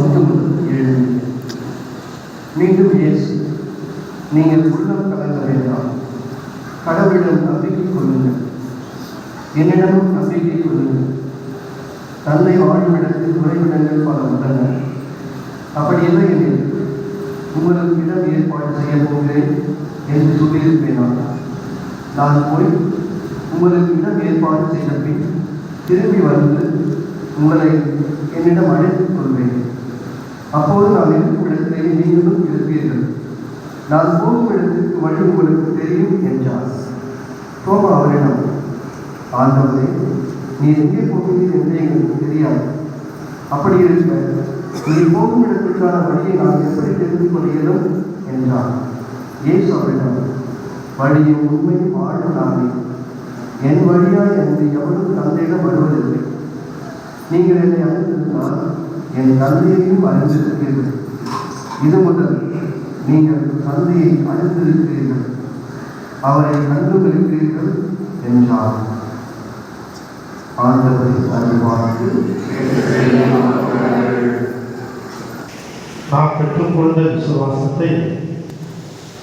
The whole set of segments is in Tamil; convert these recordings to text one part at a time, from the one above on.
ஒன்று ஏழு. மீண்டும் இயேசு நீங்கள் உள்ளம் கலங்க வேண்டாம். கடவுளிடம் நம்பிக்கை கொள்ளுங்கள். என்னிடமும் நம்பிக்கை கொள்ளுங்கள். தந்தை வாழும் இடத்தில் உறைவிடங்கள் பல உள்ளன. அப்படி இல்லை எனில் உங்களுக்கு இடம் ஏற்பாடு செய்ய போகிறேன் என்று சொல்லியிருப்பேனா நான் போய் உங்களுக்கு இடம் ஏற்பாடு செய்த பின் திரும்பி வந்து உங்களை என்னிடம் அழைத்துக் கொள்வேன் அப்போது நான் இருக்கும் இடத்திலே நீங்களும் இருப்பீர்கள் நான் போகும் இடத்திற்கு வழி உங்களுக்கு தெரியும் என்றார். தோமா அவரிடம் ஆண்டவரே நீ எங்கே போகிறீர் என்று எங்களுக்கு தெரியாது. அப்படி இருக்க நீ போகும் இடத்திற்கான வழியை நான் எப்படி தெரிந்து கொள்கிறோம் என்றார். ஏசு அவரிடம் வழியும் உண்மை வாழும் நானே என் வழியாய் என்று எவரும் தந்தையிடம் வருவதில்லை. நீங்கள் என்னை அறிந்திருந்தால் என் தந்தையையும் அறிந்திருக்கிறீர்கள் இது முதல் நீங்கள் தந்தையை அறிந்திருக்கிறீர்கள் அவரை நன்கு இருக்கிறீர்கள் என்றார். ஆண்டவரை அறிவாக்கு நாம் பெற்றுக்கொண்ட விசுவாசத்தை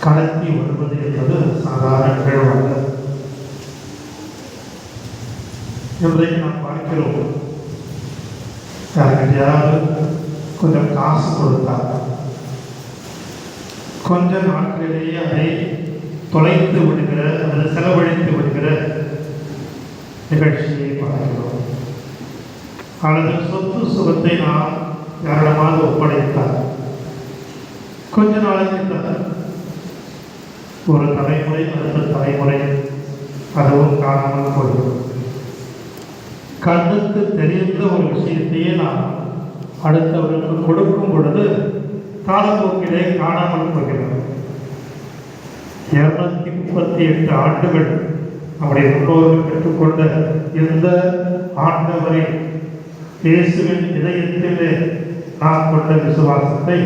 கடத்தி வருவது என்பது சாதாரண நிகழ்வல்ல இன்றைக்கு நாம் பார்க்கிறோம் யாராவது கொஞ்சம் காசு கொடுத்தாங்க கொஞ்ச நாட்களிலேயே அதை தொலைத்து விடுகிற அல்லது செலவழித்து விடுகிற நிகழ்ச்சியை பார்க்கிறோம். அல்லது சொத்து சுகத்தை நாம் யாரிடமாவது ஒப்படைத்தார். கொஞ்ச நாளைக்கு தான் ஒரு தலைமுறை அடுத்த தலைமுறை அதுவும் காணாமல் போய்விடும். கண்ணுக்கு தெரிந்த ஒரு விஷயத்தையே நாம் அடுத்தவருக்கு கொடுக்கும் பொழுது காலப்போக்கிலே காணாமல் போகிறது. இருநூத்தி முப்பத்தி எட்டு ஆண்டுகள் நம்முடைய முன்னோர்கள் பெற்றுக்கொண்ட இந்த ஆண்டவரை இயேசுவின் இதயத்திலே நாம் கொண்ட விசுவாசத்தை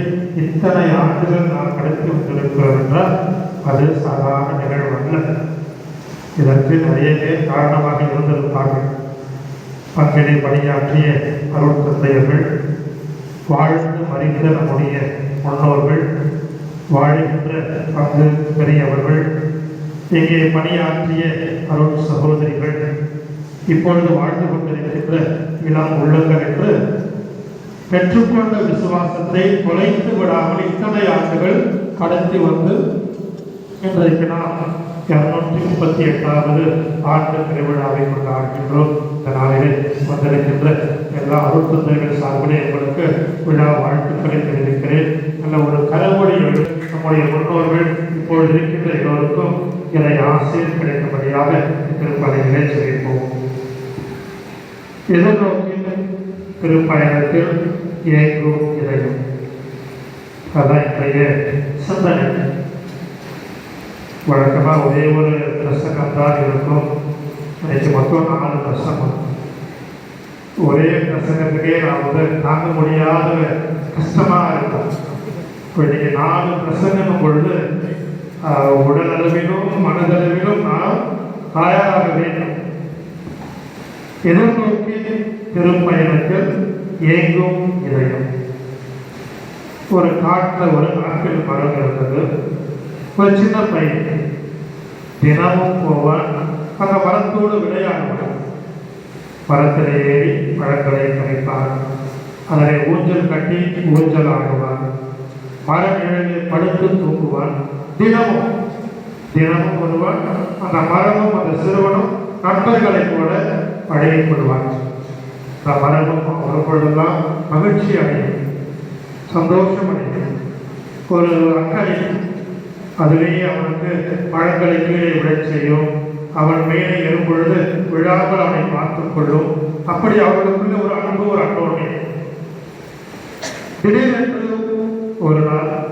இத்தனை ஆண்டுகள் நாம் கடத்தி வந்திருக்கிறோம் என்றால் அது சாதாரண நிகழ்வு அல்ல. இதற்கு நிறைய பேர் காரணமாக இருந்திருப்பார்கள். பங்கினை பணியாற்றிய அருள் தந்தையர்கள் வாழ்ந்து மறைந்த நம்முடைய முன்னோர்கள் வாழ்கின்ற பங்கு பெரியவர்கள் இங்கே பணியாற்றிய அருள் சகோதரிகள் இப்பொழுது வாழ்ந்து கொண்டிருக்கின்ற இளம் உள்ளங்கள் என்று பெற்றுக்கொண்ட விசுவாசத்தை தொலைத்து விடாமல் இத்தனை ஆண்டுகள் கடத்தி வந்து இன்றைக்கு நாம் இரநூற்றி முப்பத்தி எட்டாவது ஆண்டு திருவிழாவை கொண்டாடுகின்றோம். இந்த நாளிலே வந்திருக்கின்ற எல்லா அருட்தந்தைகள் சார்பிலே உங்களுக்கு விழா வாழ்த்துக்களை தெரிவிக்கிறேன். நல்ல ஒரு கரமொழியோடு நம்முடைய முன்னோர்கள் இப்பொழுது இருக்கின்ற எல்லோருக்கும் இதை ஆசிரியர் கிடைக்கும்படியாக திருப்பணிகளை செய்வோம் எதிர்நோக்கின் திருப்பயணத்தில் ஏங்கும் இதயம் அதான் இன்றைய சிந்தனை. வழக்கமாக ஒரே ஒரு பிரசங்கம் தான் இருக்கும். இன்னைக்கு மொத்தம் நாலு பிரசங்கம் ஒரே பிரசங்கத்துக்கே நான் வந்து தாங்க முடியாத கஷ்டமாக இருக்கும். இப்போ இன்றைக்கி நாலு பிரசங்கம் பொழுது உடலளவிலும் உடல் மனதளவிலும் நான் தயாராக வேண்டும். எதிர்நோக்கி திருப்பயணத்தில் ஏங்கும் இதயம். ஒரு காட்டில் ஒரு ஆப்பிள் மரம் இருந்தது. ஒரு சின்ன பையன் தினமும் போவான் அந்த மரத்தோடு விளையாடுவான். மரத்தில் ஏறி பழங்களை கரைப்பான். அதனை ஊஞ்சல் கட்டி ஊஞ்சல் ஆடுவான். மர நிழலில் படுத்து தூங்குவான். தினமும் தினமும் வருவான் அந்த மரமும் அந்த சிறுவனும் நண்பர்களைப் கூட அடையப்படுவான் அந்த மரமும் ஒரு மகிழ்ச்சி அடையும் சந்தோஷம் அடையும். ஒரு அக்கறை அதுலேயே அவனுக்கு பழங்களை கீழே விழச் செய்யும். அவன் மேலே எழும்பொழுது விழாமல் அவனை பார்த்துக் கொள்ளும். அப்படி அவர்களுக்குள்ள ஒரு அன்பு ஒரு அன்போமே திடீரென்று ஒரு நாள்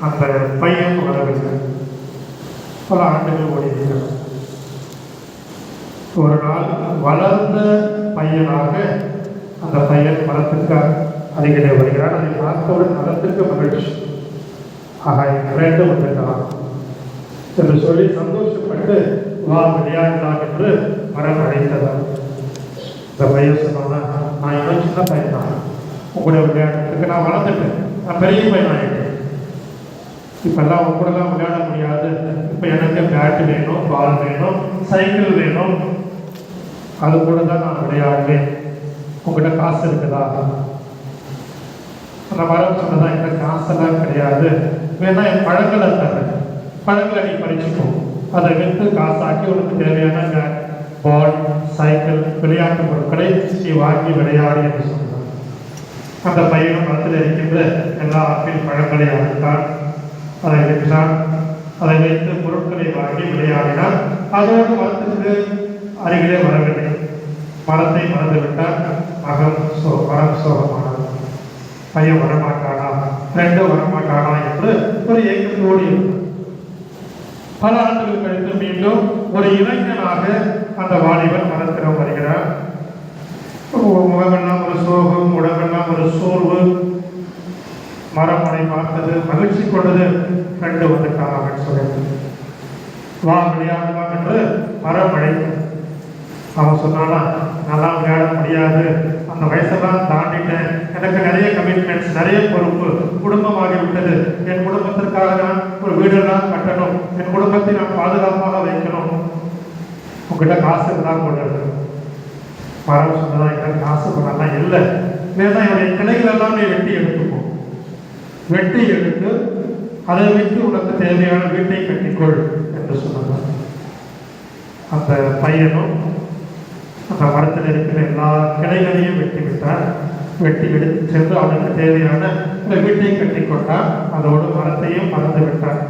அந்த பையன் வரவில்லை. பல ஆண்டுகள் ஓடிவிட்டன ஒரு நாள் வளர்ந்த பையனாக அந்த பையன் மரத்துக்கு அருகிலே வருகிறான். அதை பார்த்தவுடன் மரத்திற்கு மகிழ்ச்சி. ஆக என் ஃப்ரெண்டு வந்துட்டான் என்று சொல்லி சந்தோஷப்பட்டு வா விளையாடலாம் என்று மரம் அழைத்ததாம் இந்த பையன் சொன்னானா நான் இன்னும் சின்ன பையன் தான் உங்களுடைய விளையாடுறதுக்கு நான் வளர்ந்துட்டேன். நான் பெரிய பையன் ஆகிட்டேன் இப்பெல்லாம் உங்க கூடலாம் விளையாட முடியாது. இப்போ எனக்கு பேட் வேணும் பால் வேணும் சைக்கிள் வேணும். அது கூட தான் நான் விளையாடுவேன். உங்கள்கிட்ட காசு இருக்குதா? அந்த மரம் சொன்னதான் என்கிட்ட காசெல்லாம் கிடையாது. வேணா என் பழங்களை தரேன். பழங்களை நீ பறிச்சுக்கோ. அதை விற்று காசாக்கி உனக்கு தேவையான பால் சைக்கிள் விளையாட்டு பொருட்களை நீ வாங்கி விளையாடி என்று சொன்னார். அந்த பையனும் மரத்தில் இருக்கின்ற எல்லா ஆப்பிள் பழங்களை அறுத்தான். அதை விற்றான். அதை வைத்து பொருட்களை வாங்கி விளையாடினான். அதோடு மரத்துக்கு அருகிலே வரவில்லை. மரத்தை மறந்து விட்டான் மகன் சோ மரம் சோகமானான். பையன் வரமாட்டானா ஃப்ரெண்டு வரமாட்டானா என்று ஒரு ஏக்கத்தோடு இருந்தான் பல ஆண்டுகள் கழித்து மீண்டும் ஒரு இளைஞனாக அந்த வாலிபன் மனத்திடம் வருகிறார். முகமெல்லாம் ஒரு சோகம் உடம்பெல்லாம் ஒரு சோர்வு மரமனை பார்த்தது மகிழ்ச்சி கொண்டது கண்டு வந்துட்டான் அவன் சொல்லிட்டு வா விளையாடலாம் என்று மரம் அழைத்தது அவன் சொன்னானா நல்லா விளையாட முடியாது. அந்த வயசெல்லாம் தாண்டிட்டேன் எனக்கு நிறைய கமிட்மெண்ட்ஸ் நிறைய பொறுப்பு குடும்பமாகி விட்டது. என் குடும்பத்திற்காக நான் ஒரு வீடெல்லாம் கட்டணும். என் குடும்பத்தை நான் பாதுகாப்பாக வைக்கணும். உங்ககிட்ட காசு இருந்தால் கொண்டு மரம் சொன்னதான் என்கிட்ட காசு பண்ணலாம் இல்லை. வேணா என்னுடைய கிளைகளெல்லாம் நீ வெட்டி எடுத்துப்போம் வெட்டி எடுத்து அதை வைத்து உனக்கு தேவையான வீட்டை கட்டிக்கொள் என்று சொன்னார். அந்த பையனும் அந்த மரத்தில் இருக்கிற எல்லா கிளைகளையும் வெட்டி விட்டார். வெட்டி எடுத்து சென்று அவனுக்கு தேவையான இந்த வீட்டை கட்டி கொண்டார். அதோடு மரத்தையும் மறந்து விட்டார்.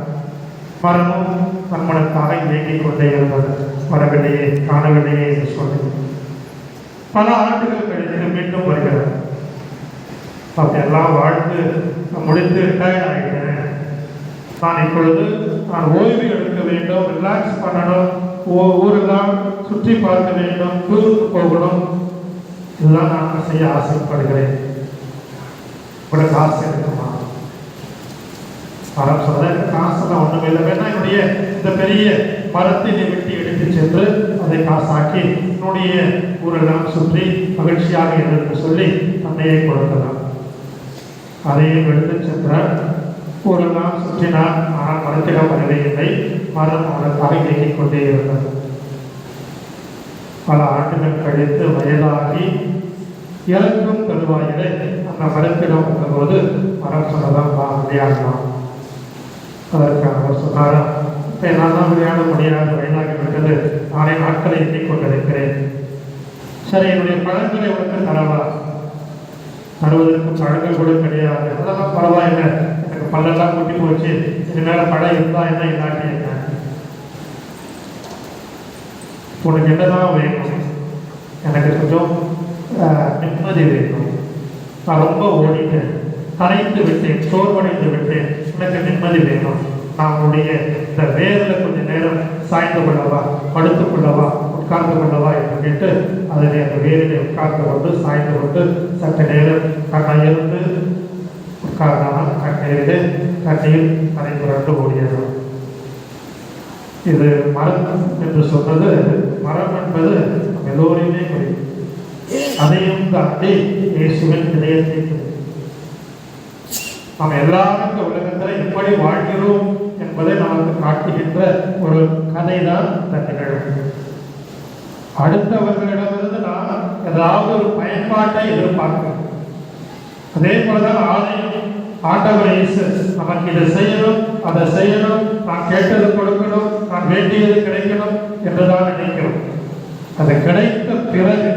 மரமும் நம்மளுக்காக இயங்கிக் கொண்டே இருந்தது. வரவில்லையே காணவில்லையே என்று சொல்லி. பல ஆண்டுகள் கழித்து மீண்டும் வருகிறார் அப்படியெல்லாம் வாழ்ந்து நான் முடித்து ரிட்டையர் ஆகிட்டேன் நான் இப்பொழுது நான் ஓய்வு எடுக்க வேண்டும் ரிலாக்ஸ் பண்ணணும் ஊரெல்லாம் சுற்றி பார்க்க வேண்டும் டூருக்கு போகணும். இதெல்லாம் நான் செய்ய ஆசைப்படுகிறேன். உனக்கு ஆசை இருக்குமா? மரம் சொல்ல காசெல்லாம் ஒன்றும் இல்லை. வேணா என்னுடைய இந்த பெரிய மரத்தினை வெட்டி எடுத்து சென்று அதை காசாக்கி என்னுடைய ஊரெல்லாம் சுற்றி மகிழ்ச்சியாக இரு என்று சொல்லி தன்னையை கொடுக்கலாம். அதையும் எடுத்து சென்றார் ஊரெல்லாம் சுற்றினார் ஆனால் மரத்திடம் வரவே இல்லை. மரம் அவனுக்காக இயங்கிக் கொண்டே இருந்தது. பல ஆண்டுகள் கழித்து வயதாகி இறக்கும் தருவாயிலே அந்த மரத்திடம் வந்தபோது மரம் சொன்னதான் வா விளையாடலாம் அதற்கு அவர் சொன்னாரா இப்போ என்னால் தான் விளையாட முடியாது வயதாகி விட்டது. நாளை நாட்களை எண்ணிக் கொண்டிருக்கிறேன். சரி என்னுடைய பழங்களை உனக்கு தரவா? தருவதற்கு பழங்கள் கூட கிடையாது. அதெல்லாம் பரவாயில்லை. எனக்கு பல்லெல்லாம் கொட்டி போச்சு. இது மேலே பழம் இருந்தா என்ன இல்லாட்டி என்ன? உனக்கு என்னதான் வேணும் எனக்கு கொஞ்சம் நிம்மதி வேணும். நான் ரொம்ப ஓடிட்டேன். கரைந்து விட்டேன் சோர்வடைந்து விட்டேன். எனக்கு நிம்மதி வேணும். நான் உன்னுடைய இந்த வேரில் கொஞ்ச நேரம் சாய்ந்து கொள்ளவா படுத்து கொள்ளவா உட்கார்ந்து கொள்ளவா என்று கேட்டு அதனை அந்த வேரிலே உட்கார்ந்து கொண்டு சாய்ந்து கொண்டு சற்று நேரம் கண்ணையிருந்து உட்கார்ந்தால் கண்ணீரிலே கண்ணீர் கரை புரண்டு ஓடியது. இது மரம் என்று சொன்னது மரம் என்பது எல்லோரையுமே குறிக்கும். அதையும் தாண்டி இயேசுவின் இதயத்தை குறிக்கும். நாம் எல்லாரும் இந்த உலகத்தில் எப்படி வாழ்கிறோம் என்பதை நமக்கு காட்டுகின்ற ஒரு கதை தான் இந்த நிகழ்வு. அடுத்தவர்களிடமிருந்து நாம் ஏதாவது ஒரு பயன்பாட்டை எதிர்பார்க்கிறோம். அதே போலதான் ஆலயம் ஆண்டவர் இயேசு நமக்கு இதை செய்யணும் அதை செய்யணும் நான் கேட்டது கொடுக்கணும் நான் வேண்டியது கிடைக்கணும் என்றுதான் நினைக்கிறோம். அது கிடைத்த பிறகு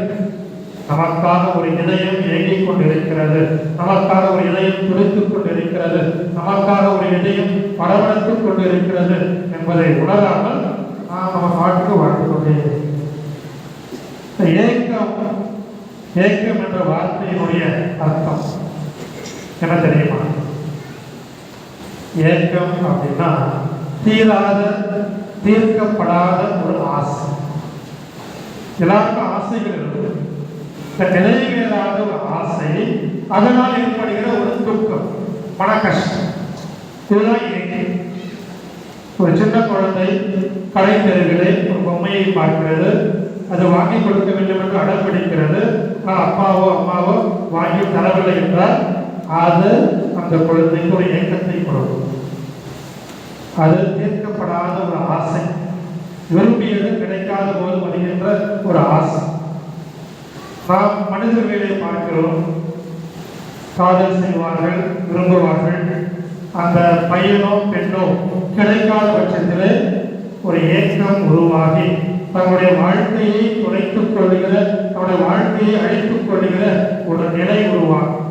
நமக்காக ஒரு இதயம் இயங்கிக் கொண்டிருக்கிறது. நமக்காக ஒரு இதயம் துடித்துக் கொண்டிருக்கிறது. நமக்காக ஒரு இதயம் படவெடுத்துக் கொண்டிருக்கிறது என்பதை உணராமல் நாம் நம்ம பாட்டுக்கு வாழ்ந்து கொண்டே ஏக்கம் ஏக்கம் என்ற வார்த்தையினுடைய அர்த்தம் என்ன தெரியுமா? ஏக்கம் அப்படின்னா தீராத தீர்க்கப்படாத ஒரு ஆசை. எல்லாருக்கும் ஆசைகள் இருக்கு. நிறைவேறாத ஒரு ஆசை அதனால் ஏற்படுகிற ஒரு துக்கம் மன கஷ்டம். இதுதான் இயற்கை. ஒரு சின்ன குழந்தை கடை தெருவிலே ஒரு பொம்மையை பார்க்கிறது. அது வாங்கி கொடுக்க வேண்டும் என்று அடம் பிடிக்கிறது. ஆனால் அப்பாவோ அம்மாவோ வாங்கி தரவில்லை என்றால் அது அந்த குழந்தைக்கு ஒரு ஏக்கத்தை கொடுக்கும். அது தீர்க்கப்படாத ஒரு ஆசை. விரும்பியது கிடைக்காத போது வருகின்ற ஒரு ஆசை. நாம் மனிதர்களை பார்க்கிறோம். காதல் செய்வார்கள் விரும்புவார்கள். அந்த பையனோ பெண்ணோ கிடைக்காத பட்சத்தில் ஒரு ஏக்கம் உருவாகி தன்னுடைய வாழ்க்கையை துளைத்துக் கொள்கிற தன்னுடைய வாழ்க்கையை அழித்துக் கொள்கிற ஒரு நிலை உருவாகும்.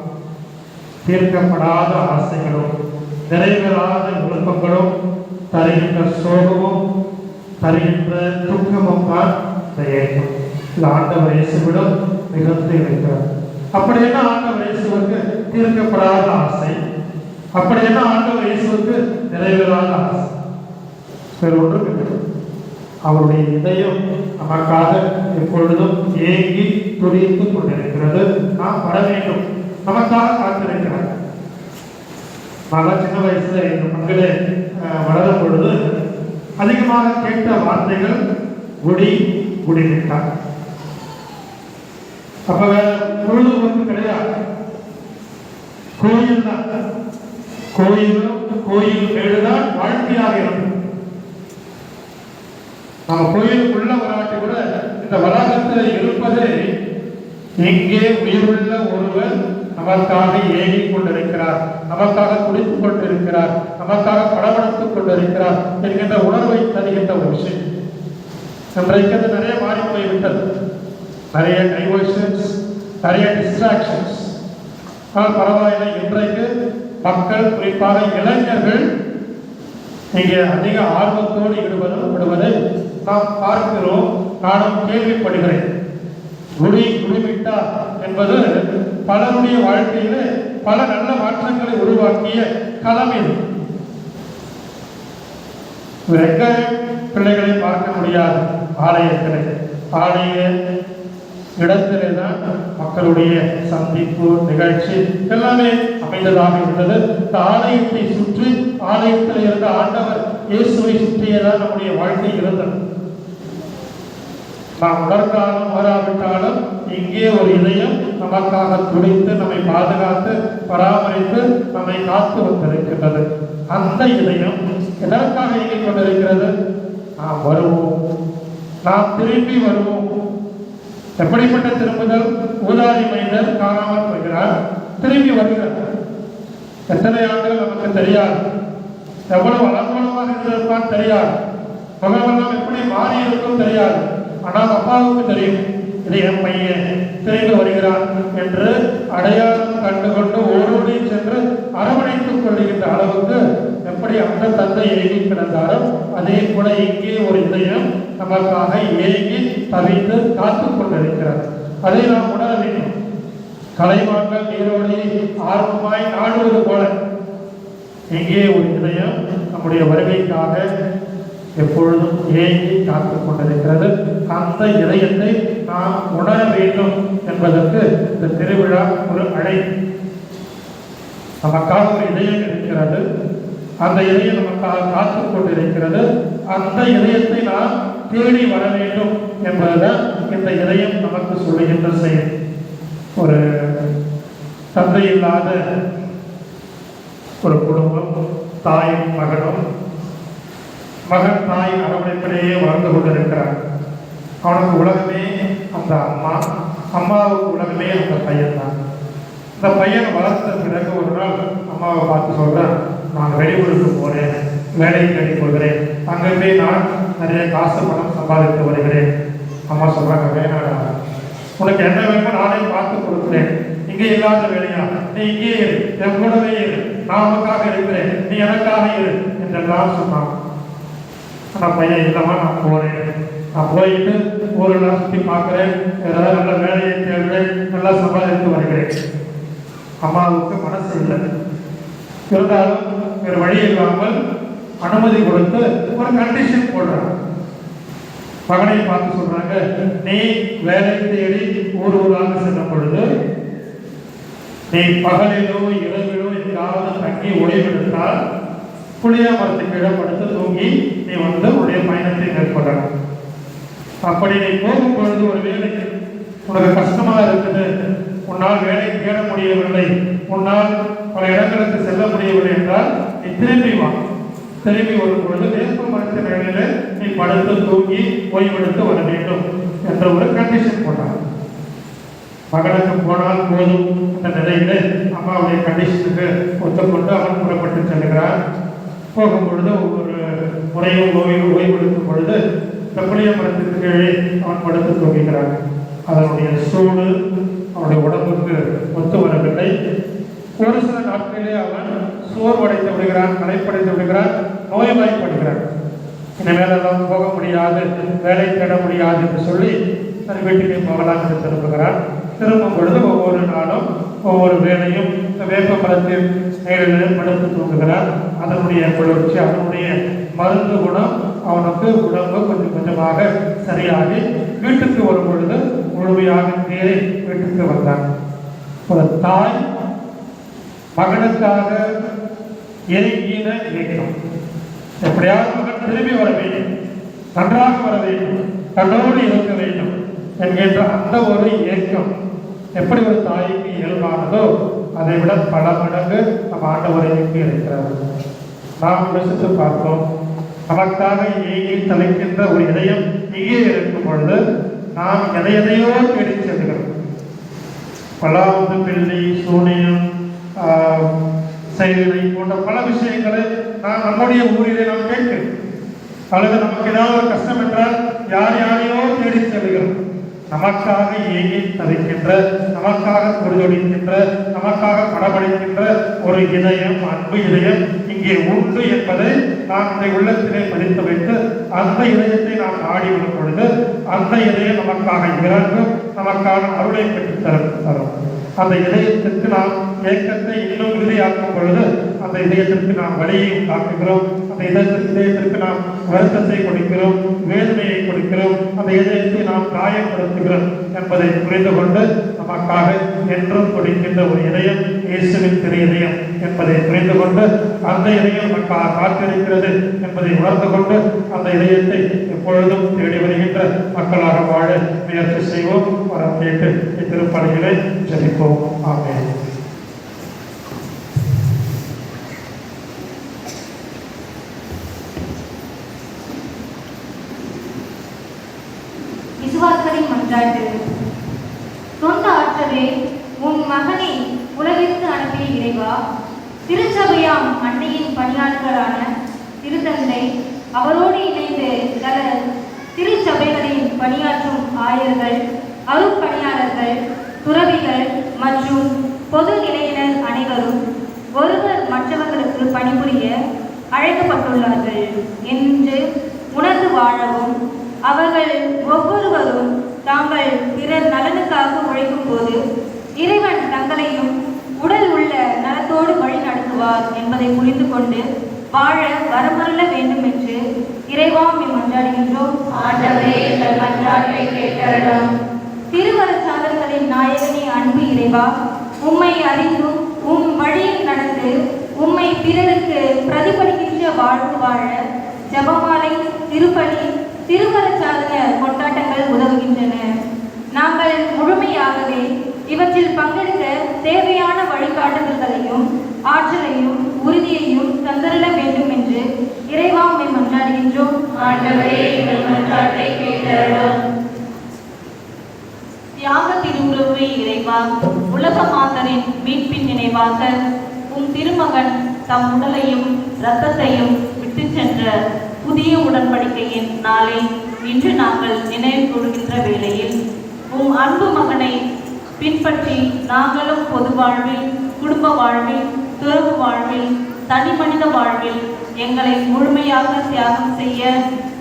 தீர்க்கப்படாத ஆசைகளும் நிறைவேறாத குழப்பங்களும் தருகின்ற சோகமும் தருகின்ற துக்கமும் தான் இந்த ஏக்கம். இது ஆண்டவர் இயேசுவிடம் மிகுந்து இருக்கிறார். அப்படி என்ன ஆண்டவர் இயேசுவுக்கு தீர்க்கப்படாத ஆசை? அப்படி என்ன ஆண்டவர் இயேசுவுக்கு நிறைவேறாத ஆசை? வேறு ஒன்றும் இல்லை. அவருடைய இதயம் நமக்காக எப்பொழுதும் ஏங்கி துடித்துக் கொண்டிருக்கிறது. நாம் வர வேண்டும். நமக்காக காத்திருக்கிறார். நான் சின்ன வயசுல இந்த மக்களே வளரும் பொழுது அதிகமாக கேட்ட வார்த்தைகள் குடி குடிவிட்டார் அப்ப வேற பொழுதுபோக்கு கிடையாது. கோயில் தான். கோயிலும் கோயில் மேடுதான் வாழ்க்கையாக இருக்கும் நம்ம கோயிலுக்குள்ள வராட்டி கூட இந்த வளாகத்தில் இருப்பது எங்கே உயிருள்ள ஒருவர் நமக்காக ஏங்கிக் கொண்டிருக்கிறார். நமக்காக குடித்துக் கொண்டிருக்கிறார். நமக்காக படபடத்துக் கொண்டிருக்கிறார். என்கின்ற உணர்வை தருகின்ற ஒரு விஷயம். இன்றைக்கு அது நிறைய மாறி போய்விட்டது. நிறைய டைவர்ஷன்ஸ் நிறைய டிஸ்ட்ராக்ஷன்ஸ் ஆனால் பரவாயில்லை இன்றைக்கு மக்கள் குறிப்பாக இளைஞர்கள் இங்கே அதிக ஆர்வத்தோடு ஈடுபடும் விடுவதை நாம் பார்க்கிறோம். நானும் கேள்விப்படுகிறேன். குடி குடிவிட்டா என்பது பலருடைய வாழ்க்கையிலே பல நல்ல மாற்றங்களை உருவாக்கிய களம் இது. பிள்ளைகளை பார்க்க முடியாது ஆலயத்திலே. ஆலய இடத்திலே தான் மக்களுடைய சந்திப்பு நிகழ்ச்சி எல்லாமே அமைந்ததாக இருந்தது. இந்த ஆலயத்தை சுற்றி ஆலயத்தில் இருந்த ஆண்டவர் இயேசுவை சுற்றியதான் நம்முடைய வாழ்க்கை இருந்தது. நாம் உடற்காலம் வராவிட்டாலும் இங்கே ஒரு இதயம் நமக்காக துடித்து நம்மை பாதுகாத்து பராமரித்து நம்மை காத்து வந்திருக்கின்றது. அந்த இதயம் எதற்காக இயங்கிக் கொண்டிருக்கிறது? நாம் வருவோம். நாம் திரும்பி வருவோம். எப்படிப்பட்ட திரும்புதல்? ஊதாரி மைந்தர் காணாமல் போகிறார். திரும்பி வருகிறார். எத்தனை ஆண்டுகள் நமக்கு தெரியாது. எவ்வளவு அலங்கோலமாக இருந்திருப்பான் தெரியாது. முகமெல்லாம் எப்படி மாறி இருக்கும் தெரியாது. ஆனால் அப்பாவுக்கு தெரியும். இது என் பையன் திரும்பி வருகிறான் என்று அடையாளம் கண்டுகொண்டு ஓடோடி சென்று அரவணைத்துக் கொள்கின்ற அளவுக்கு எப்படி அந்த தந்தை ஏங்கி கிடந்தாரோ அதே போல இங்கே ஒரு இதயம் நமக்காக ஏங்கி தவித்து காத்து கொண்டிருக்கிறார் அதை நாம் உணர வேண்டும். கலைவான்கள் நீரோடி ஆர்வமாய் நாடுவது போல. இங்கே ஒரு இதயம் நம்முடைய வருகைக்காக எப்பொழுதும் ஏங்கி காத்து கொண்டிருக்கிறது. அந்த இதயத்தை நாம் உணர வேண்டும் என்பதற்கு இந்த திருவிழா ஒரு அழை. நமக்காக ஒரு இதயம் இருக்கிறது. அந்த இதயம் நமக்காக காத்து கொண்டிருக்கிறது. அந்த இதயத்தை நாம் தேடி வர வேண்டும் என்பதுதான் இந்த இதயம் நமக்கு சொல்லுகின்ற செயல். ஒரு தந்தை இல்லாத ஒரு குடும்பம் தாயும் மகன் தாய் அரவணைப்பிலேயே வளர்ந்து கொண்டிருக்கிறார். அவனுக்கு உலகமே அந்த அம்மா அம்மாவுக்கு உலகமே அந்த பையன் தான். இந்த பையன் வளர்த்த பிறகு ஒரு நாள் அம்மாவை பார்த்து சொல்றேன் நான் வெளியூருக்கு போறேன் வேலைக்கு தேடி கொள்கிறேன். அங்கே போய் நான் நிறைய காசு பணம் சம்பாதித்து வருகிறேன். அம்மா சொல்றாங்க வேணாடா. உனக்கு என்ன வேணுமோ நானே பார்த்து கொடுக்குறேன். இங்கே இல்லாத வேலையா? நீ இங்கே இரு. என் கூடவே இரு. நான் உனக்காக இருக்கிறேன். நீ எனக்காக இரு. என்றெல்லாம் சொன்னான். நான் பையன் இல்லைம்மா நான் போகிறேன் நான் போயிட்டு ஊரெல்லாம் சுற்றி பார்க்குறேன். ஏதாவது நல்ல வேலையை தேடுறேன் நல்லா சம்பாதித்து வருகிறேன். அம்மாவுக்கு மனசு இல்லை. இருந்தாலும் வேறு வழி இல்லாமல் அனுமதி கொடுத்து ஒரு கண்டிஷன் போடுறாங்க. மகனை பார்த்து சொல்றாங்க நீ வேலை தேடி ஊர் ஊராக செல்லும் பொழுது நீ பகலிலோ இரவிலோ எங்காவது தங்கி ஓய்வெடுத்தால் புளிய மரத்துக்கு இடப்படுத்து தூங்கி நீ வந்து உன்னுடைய பயணத்தை மேற்கொள்ளலாம். அப்படி நீ போகும் பொழுது ஒரு வேலைக்கு உனக்கு கஷ்டமாக இருக்குது. உன்னால் வேலை தேட முடியவில்லை. உன்னால் பல இடங்களுக்கு செல்ல முடியவில்லை என்றால் நீ திரும்பி வா. திரும்பி வரும் பொழுது வேப்ப மரத்தின் நிலையில நீ படுத்து தூங்கி ஓய்வெடுத்து வர வேண்டும் என்ற ஒரு கண்டிஷன் போட்டார் மகனுக்கு போனால் போதும் என்ற நிலையில அம்மாவுடைய கண்டிஷனுக்கு ஒத்துக்கொண்டு அவன் புறப்பட்டு செல்கிறார் போகும் பொழுது ஒவ்வொரு முறையும் ஓய்வு ஓய்வெடுக்கும் பொழுது வெப்பளிய மரத்திற்கு கீழே அவன் படுத்து தூங்குகிறான். அதனுடைய சூடு அவனுடைய உடம்புக்கு ஒத்து வரவில்லை. ஒரு சில நாட்களிலே அவன் சோர்வடைந்து விடுகிறான் களைப்படைந்து விடுகிறான் நோய்வாய்ப்படுகிறான். இனிமேல் எல்லாம் போக முடியாது வேலை தேட முடியாது என்று சொல்லி தன் வீட்டுக்கு போகலாம் என்று திரும்புகிறான். திரும்பும் பொழுது ஒவ்வொரு நாளும் ஒவ்வொரு வேலையும் வேப்ப மரத்தின் நேரில் படுத்து தூங்குகிறார். அதனுடைய குளிர்ச்சி அதனுடைய மருந்து குணம் அவனுக்கு உடம்பு கொஞ்சம் கொஞ்சமாக சரியாகி வீட்டுக்கு வரும் பொழுது முழுமையாக தேறி வீட்டுக்கு வந்தான். ஒரு தாய் மகனுக்காக ஏங்கின இயக்கம் எப்படியாவது மகன் திரும்பி வர வேண்டும். நன்றாக வர வேண்டும். தன்னோடு இருக்க வேண்டும் என்கின்ற அந்த ஒரு இயக்கம் எப்படி ஒரு தாய்க்கு இயல்பானதோ அதை விட பல மடங்கு நம் ஆண்டவரைக்கு இருக்கிறார். நாம் யோசித்து பார்த்தோம் நமக்காக ஏயில் தலைக்கின்ற ஒரு இதயம் இங்கே இருக்கும் பொழுது நாம் எதை எதையோ தேடிச் செல்கிறோம். பலாவது பிள்ளை சூனியம் செயலை போன்ற பல விஷயங்களை நாம் நம்முடைய ஊரிலே நாம் கேட்கிறோம். அல்லது நமக்கு ஏதாவது ஒரு கஷ்டம் என்றால் யார் யாரையோ தேடி செல்கிறோம். நமக்காக ஏங்கி தவிக்கின்ற நமக்காக பொருளொழிக்கின்ற நமக்காக படமளிக்கின்ற ஒரு இதயம் அன்பு இதயம். இங்கே உண்டு என்பதை நாம் இந்த உள்ளத்திலே மதித்து வைத்து அந்த இதயத்தை நாம் ஆடிவிடும் பொழுது அந்த இதயம் நமக்காக இறங்கு நமக்கான அருளை பெற்று தரும். தரும் அந்த இதயத்திற்கு நாம் ஏக்கத்தை இன்னும் உறுதியாக்கும் பொழுது அந்த இதயத்திற்கு நாம் வழியை உண்டாக்குகிறோம் அந்த இதயத்திற்கு இதயத்திற்கு நாம் வருத்தத்தை கொடுக்கிறோம் வேதனையை கொடுக்கிறோம். அந்த இதயத்தை நாம் காயப்படுத்துகிறோம் என்பதை புரிந்து கொண்டு நமக்காக என்றும் கொடுக்கின்ற ஒரு இதயம் இயேசுவின் திரு இதயம் என்பதை புரிந்து கொண்டு அந்த இதயம் காத்திருக்கிறது என்பதை உணர்ந்து கொண்டு அந்த இதயத்தை எப்பொழுதும் தேடி வருகின்ற மக்களாக வாழ முயற்சி செய்வோம். வரம் கேட்டு இத்திருப்பணிகளை ஜபிப்போம். ஆமே விசுவாசரின் மன்றாட்டு. சொந்த ஆற்றலே உன் மகனை உலகிற்கு அனுப்பிய இறைவா திருச்சபையாம் அன்னையின் பணியாளர்களான திருத்தந்தை அவரோடு இணைந்து பல திருச்சபைகளின் பணியாற்றும் ஆயர்கள் அருட்பணியாளர்கள் துறவிகள் மற்றும் பொது நிலையினர் அனைவரும் ஒருவர் மற்றவர்களுக்கு பணிபுரிய அழைக்கப்பட்டுள்ளார்கள். என்று உணர்ந்து வாழவும் அவர்கள் ஒவ்வொருவரும் தாங்கள் பிறர் நலனுக்காக உழைக்கும் போது இறைவன் தங்களையும் உடல் உள்ள நலத்தோடு வழி நடத்துவார் என்பதை புரிந்து கொண்டு வாழ வரமருள வேண்டும் என்று இறைவாம் மன்றாடுகின்றோம். திருவரச்சாதர்களின் நாயகனே அன்பு இறைவா உம்மை அறிந்தும் உம் வழியில் நடந்து உம்மை பிறருக்கு பிரதிபலிக்கின்ற வாழ்வு வாழ ஜபமாலை திருப்பலி திருவரச்சாதன கொண்டாட்டங்கள் உதவுகின்றன. நாங்கள் முழுமையாகவே இவற்றில் பங்கெடுக்க தேவையான வழிகாட்டுதல்களையும் ஆற்றலையும் உறுதியையும் தந்தருள வேண்டும் என்று இறைவா உண்மை மன்றாடுகின்றோம். தியாக திருவுருவை இறைவா உலக மாந்தரின் மீட்பின் நினைவாக உம் திருமகன் தம் உடலையும் இரத்தத்தையும் விட்டு சென்ற புதிய உடன்படிக்கையின் நாளை இன்று நாங்கள் நினைவு கூறுகின்ற வேளையில் உம் அன்பு மகனை பின்பற்றி நாங்களும் பொது வாழ்வில் குடும்ப வாழ்வில் துறவு வாழ்வில் தனி மனித வாழ்வில் எங்களை முழுமையாக தியாகம் செய்ய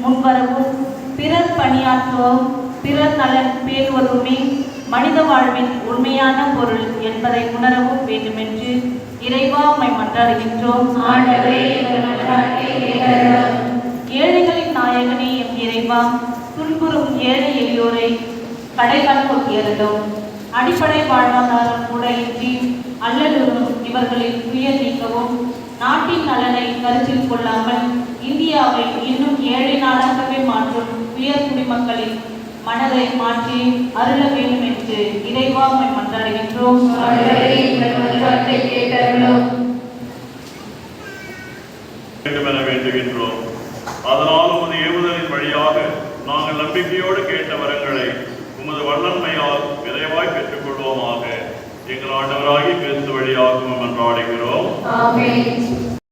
முன்வரவும் பிறர் பணியாற்றுவோம் பிறர் நலன் பேணுவதுமே மனித வாழ்வின் உண்மையான பொருள் என்பதை உணரவும் வேண்டுமென்று இறைவா உம்மை மன்றாடுகின்றோம். ஏழைகளின் நாயகனே எம் இறைவா துன்புறும் ஏழை எளியோரை கடைகள் நோக்கியருளும் அடிப்படை வாழ்வாதாரம் கூட இன்றி அல்லலுறும் இவர்களின் துயர் நீக்கவும் நாட்டின் நலனை கருத்தில் கொள்ளாமல் இந்தியாவை இன்னும் ஏழை நாடாகவே மாற்றும் உயர் குடிமக்களின் மனதை மாற்றி அருள வேண்டும் என்று இறைவாமை மன்றாடுகின்றோம். ஆண்டவரே வேண்டுகின்றோம். அதனால் உமது ஏவுதலின் வழியாக நாங்கள் நம்பிக்கையோடு கேட்டவரை வரங்களை உமது வல்லன்மையால் விரைவாய் பெற்றுக்கொள்வோமாக. எங்கள் ஆண்டவராகி பேசு வழியாகும் மன்றாடுகிறோம் ஆமென்.